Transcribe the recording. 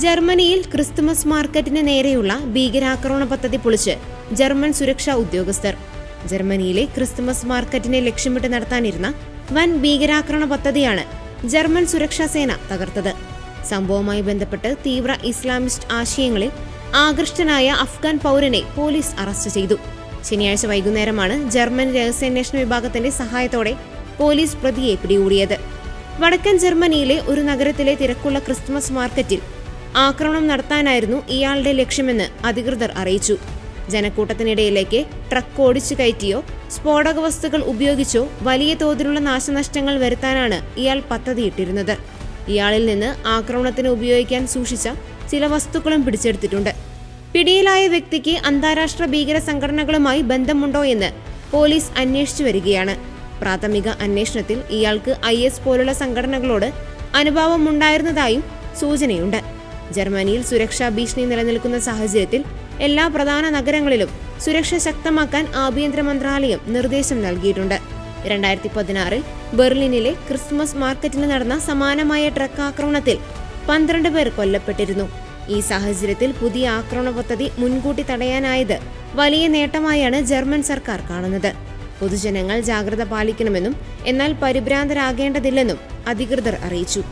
ജർമ്മനിയിൽ ക്രിസ്തുമസ് മാർക്കറ്റിന് നേരെയുള്ള ഭീകരാക്രമണ പദ്ധതി പൊളിച്ച് ജർമ്മൻ സുരക്ഷാ ഉദ്യോഗസ്ഥർ. ജർമ്മനിയിലെ ക്രിസ്തുമസ് മാർക്കറ്റിനെ ലക്ഷ്യമിട്ട് നടത്താനിരുന്ന വൻ ഭീകരാക്രമണ പദ്ധതിയാണ് ജർമ്മൻ സുരക്ഷാ സേന തകർത്തത്. സംഭവവുമായി ബന്ധപ്പെട്ട് തീവ്ര ഇസ്ലാമിസ്റ്റ് ആശയങ്ങളിൽ ആകൃഷ്ടനായ അഫ്ഗാൻ പൗരനെ പോലീസ് അറസ്റ്റ് ചെയ്തു. ശനിയാഴ്ച വൈകുന്നേരമാണ് ജർമ്മൻ രഹസ്യാന്വേഷണ വിഭാഗത്തിന്റെ സഹായത്തോടെ പോലീസ് പ്രതിയെ പിടികൂടിയത്. വടക്കൻ ജർമ്മനിയിലെ ഒരു നഗരത്തിലെ തിരക്കുള്ള ക്രിസ്തുമസ് മാർക്കറ്റിൽ ആക്രമണം നടത്താനായിരുന്നു ഇയാളുടെ ലക്ഷ്യമെന്ന് അധികൃതർ അറിയിച്ചു. ജനക്കൂട്ടത്തിനിടയിലേക്ക് ട്രക്ക് ഓടിച്ചു കയറ്റിയോ സ്ഫോടക വസ്തുക്കൾ ഉപയോഗിച്ചോ വലിയ തോതിലുള്ള നാശനഷ്ടങ്ങൾ വരുത്താനാണ് ഇയാൾ പദ്ധതിയിട്ടിരുന്നത്. ഇയാളിൽ നിന്ന് ആക്രമണത്തിന് ഉപയോഗിക്കാൻ സൂക്ഷിച്ച ചില വസ്തുക്കളും പിടിച്ചെടുത്തിട്ടുണ്ട്. പിടിയിലായ വ്യക്തിക്ക് അന്താരാഷ്ട്ര ഭീകര സംഘടനകളുമായി ബന്ധമുണ്ടോ എന്ന് പോലീസ് അന്വേഷിച്ചു വരികയാണ്. പ്രാഥമിക അന്വേഷണത്തിൽ ഇയാൾക്ക് ഐ എസ് പോലുള്ള സംഘടനകളോട് അനുഭാവമുണ്ടായിരുന്നതായും സൂചനയുണ്ട്. ജർമ്മനിയിൽ സുരക്ഷാ ഭീഷണി നിലനിൽക്കുന്ന സാഹചര്യത്തിൽ എല്ലാ പ്രധാന നഗരങ്ങളിലും സുരക്ഷ ശക്തമാക്കാൻ ആഭ്യന്തര മന്ത്രാലയം നിർദ്ദേശം നൽകിയിട്ടുണ്ട്. രണ്ടായിരത്തി പതിനാറിൽ ബെർലിനിലെ ക്രിസ്മസ് മാർക്കറ്റിൽ നടന്ന സമാനമായ ട്രക്ക് ആക്രമണത്തിൽ പന്ത്രണ്ട് പേർ കൊല്ലപ്പെട്ടിരുന്നു. ഈ സാഹചര്യത്തിൽ പുതിയ ആക്രമണ പദ്ധതി മുൻകൂട്ടി തടയാനായത് വലിയ നേട്ടമായാണ് ജർമ്മൻ സർക്കാർ കാണുന്നത്. പൊതുജനങ്ങൾ ജാഗ്രത പാലിക്കണമെന്നും എന്നാൽ പരിഭ്രാന്തരാകേണ്ടതില്ലെന്നും അധികൃതർ അറിയിച്ചു.